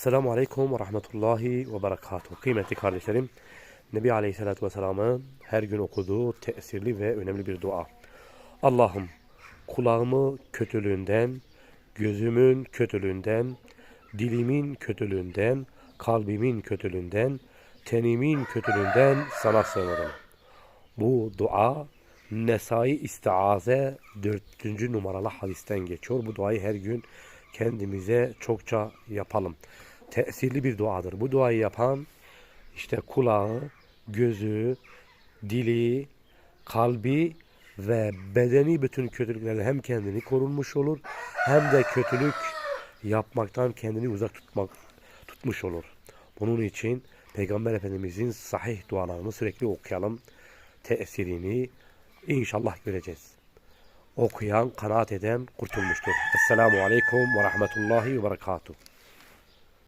Esselamu Aleyküm ve Rahmetullahi ve Berekatuhu. Kıymetli kardeşlerim, Nebi Aleyhisselatü Vesselam'ın her gün okuduğu tesirli ve önemli bir dua. Allah'ım kulağımı kötülüğünden, gözümün kötülüğünden, dilimin kötülüğünden, kalbimin kötülüğünden, tenimin kötülüğünden sana sığınırım. Bu dua Nesai İstiaze 4. numaralı hadisten geçiyor. Bu duayı her gün kendimize çokça yapalım. Tesirli bir duadır. Bu duayı yapan işte kulağı, gözü, dili, kalbi ve bedeni bütün kötülüklerden hem kendini korunmuş olur hem de kötülük yapmaktan kendini uzak tutmak tutmuş olur. Bunun için Peygamber Efendimizin sahih dualarını sürekli okuyalım. Tesirini inşallah göreceğiz. Okuyan, kanaat eden kurtulmuştur. Esselamu Aleyküm ve Rahmetullahi ve Berekatuhu.